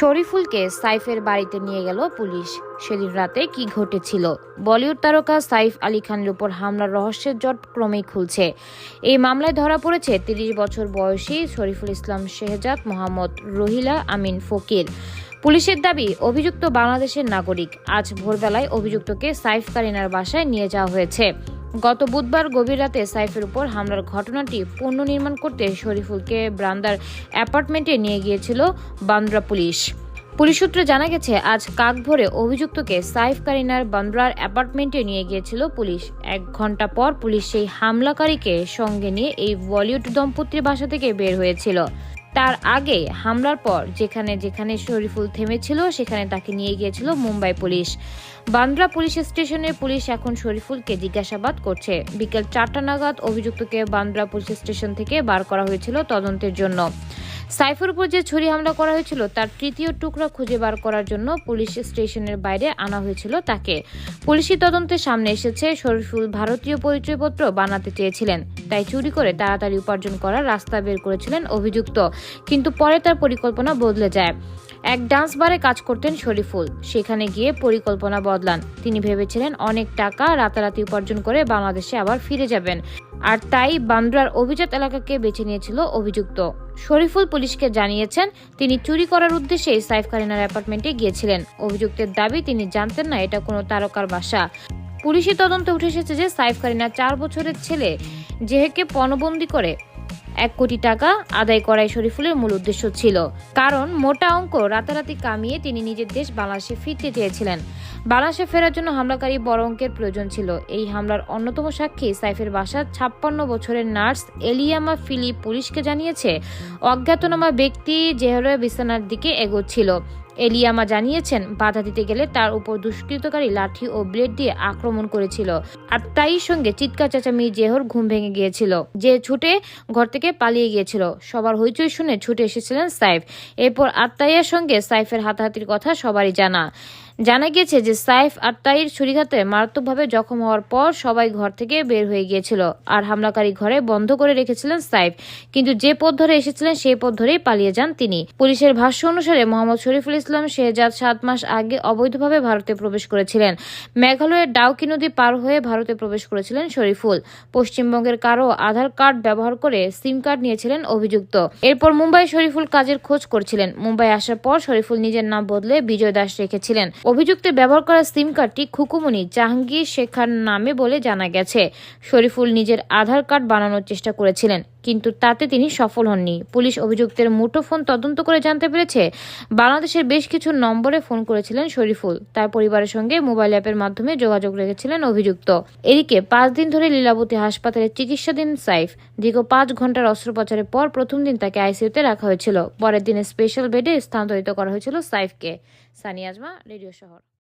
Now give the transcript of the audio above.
শরীফুলকে সাইফের বাড়িতে নিয়ে গেল পুলিশ। সেদিন রাতে কি ঘটেছিল? বলিউড তারকা সাইফ আলী খানের উপর হামলার রহস্যের জট ক্রমেই খুলছে। এই মামলায় ধরা পড়েছে তিরিশ বছর বয়সী শরীফুল ইসলাম শেহজাদ, মোহাম্মদ রহিলা, আমিন ফকির। পুলিশের দাবি, অভিযুক্ত বাংলাদেশের নাগরিক। আজ ভোরবেলায় অভিযুক্তকে সাইফ কারিনার বাসায় নিয়ে যাওয়া হয়েছে। গত বুধবার গভীর রাতে সাইফের উপর হামলার ঘটনাটি পুনর্নির্মাণ করতে শরীফুলকে ব্রান্দার অ্যাপার্টমেন্টে নিয়ে গিয়েছিল বান্দ্রা পুলিশ। পুলিশ সূত্রে জানা গেছে, আজ কাক ভোরে অভিযুক্তকে সাইফ কারিনার বান্দ্রার অ্যাপার্টমেন্টে নিয়ে গিয়েছিল পুলিশ। এক ঘণ্টা পর পুলিশ সেই হামলাকারীকে সঙ্গে নিয়ে এই বলিউড দম্পতির বাসা থেকে বের হয়েছিল। তার আগে হামলার পর যেখানে যেখানে শরীফুল থেমেছিল, সেখানে তাকে নিয়ে গিয়েছিল মুম্বাই পুলিশ। বান্দ্রা পুলিশ স্টেশনের পুলিশ এখন শরীফুলকে জিজ্ঞাসাবাদ করছে। বিকেল চারটা নাগাদ অভিযুক্তকে বান্দ্রা পুলিশ স্টেশন থেকে বার করা হয়েছিল তদন্তের জন্য। সাইফের উপর যে ছুরি হামলা করা হয়েছিল, তার তৃতীয় টুকরা খুঁজে বার করার জন্য পুলিশ স্টেশনের বাইরে আনা হয়েছিল তাকে। পুলিশি তদন্তের সামনে এসেছে শরীফুল ভারতীয় পরিচয়পত্র বানাতে চেয়েছিলেন, তাই চুরি করে তাড়াতাড়ি উপার্জন করার রাস্তা বের করেছিলেন অভিযুক্ত, কিন্তু পরে তার পরিকল্পনা বদলে যায়। এক ডান্স বারে কাজ করতেন শরীফুল, সেখানে গিয়ে পরিকল্পনা বদলান। তিনি ভেবেছিলেন, অনেক টাকা রাতারাতি উপার্জন করে বাংলাদেশে আবার ফিরে যাবেন। আর তাই বান্দ্রার অভিজাত এলাকাকে বেছে নিয়েছিল অভিযুক্ত। শরীফুল পুলিশকে জানিয়েছেন, তিনি চুরি করার উদ্দেশ্যে সাইফ কারিনার অ্যাপার্টমেন্টে গিয়েছিলেন। অভিযুক্তের দাবি, তিনি জানতেন না এটা কোনো তারকার বাসা। পুলিশের তদন্তে উঠে এসেছে যে সাইফ কারিনা চার বছরের ছেলে জেহেকে পণবন্দি করে এক কোটি টাকা আদায় করাই শরীফুলের মূল উদ্দেশ্য ছিল। কারণ মোটা অঙ্ক রাতারাতি কামিয়ে তিনি নিজের দেশ বাংলাদেশে ফিরতে চেয়েছিলেন। বাংলাদেশে ফেরার জন্য হামলাকারী বড় অঙ্কের প্রয়োজন ছিল। এই হামলার অন্যতম সাক্ষী সাইফের বাসার ছাপ্পান্ন বছরের নার্স এলিয়ামা ফিলিপ পুলিশকে জানিয়েছে, অজ্ঞাতনামা ব্যক্তি জেহরের বিছানার দিকে এগোচ্ছিল। এলিয়ামা জানিয়েছেন, বাধা দিতে গেলে তার উপর দুষ্কৃতকারী লাঠি ও ব্লেড দিয়ে আক্রমণ করেছিল। আর তাই সঙ্গে চিৎকার চেঁচামি জেহর ঘুম ভেঙে গিয়েছিল। যে ছুটে ঘর থেকে পালিয়ে গিয়েছিল। সবার হইচই শুনে ছুটে এসেছিলেন সাইফ। এরপর আত্মাইয়ার সঙ্গে সাইফের হাতাহাতির কথা সবারই জানা। জানা গিয়েছে যে সাইফ আত্মাইয়ের ছুরিঘাতে মারাত্মকভাবে জখম হওয়ার পর সবাই ঘর থেকে বের হয়ে গিয়েছিল আর হামলাকারী ঘরে বন্ধ করে রেখেছিলেন সাইফ। কিন্তু যে পথ ধরে এসেছিলেন সেই পথ ধরেই পালিয়ে যান তিনি। পুলিশের ভাষ্য অনুসারে মোহাম্মদ শরীফুল ইসলাম শেহজাদ সাত মাস আগে অবৈধভাবে ভারতে প্রবেশ করেছিলেন। মেঘালয়ের ডাউকি নদী পার হয়ে ভারতে প্রবেশ করেছিলেন শরীফুল। পশ্চিমবঙ্গের কারও আধার কার্ড ব্যবহার করে সিম কার্ড নিয়েছিলেন অভিযুক্ত। এরপর মুম্বাই শরীফুল কাজের খোঁজ করছিলেন। মুম্বাই আসার পর শরীফুল নিজের নাম বদলে বিজয় দাস রেখেছিলেন। অভিযুক্তের ব্যবহার করা সিম কার্ডটি খুকুমনি জাহাঙ্গীর শেখার নামে বলে জানা গেছে। শরীফুল নিজের আধার কার্ড বানানোর চেষ্টা করেছিলেন। কিন্তু তাতে তিনি সফল হননি। পুলিশ অভিযুক্তের মুঠোফোন তদন্ত করে জানতে পেরেছে, বাংলাদেশের বেশ কিছু নম্বরে ফোন করেছিলেন শরীফুল। তার পরিবারের সঙ্গে মোবাইল অ্যাপের মাধ্যমে যোগাযোগ রেখেছিলেন অভিযুক্ত। এদিকে, পাঁচ দিন ধরে লীলাবতী হাসপাতালে চিকিৎসাধীন সাইফ। দীর্ঘ পাঁচ ঘণ্টার অস্ত্রোপচারের পর প্রথম দিন তাকে আইসিইউতে রাখা হয়েছিল। পরের দিনে স্পেশাল বেডে স্থানান্তরিত করা হয়েছিল সাইফকে। সানি আজমা, রেডিও শহর।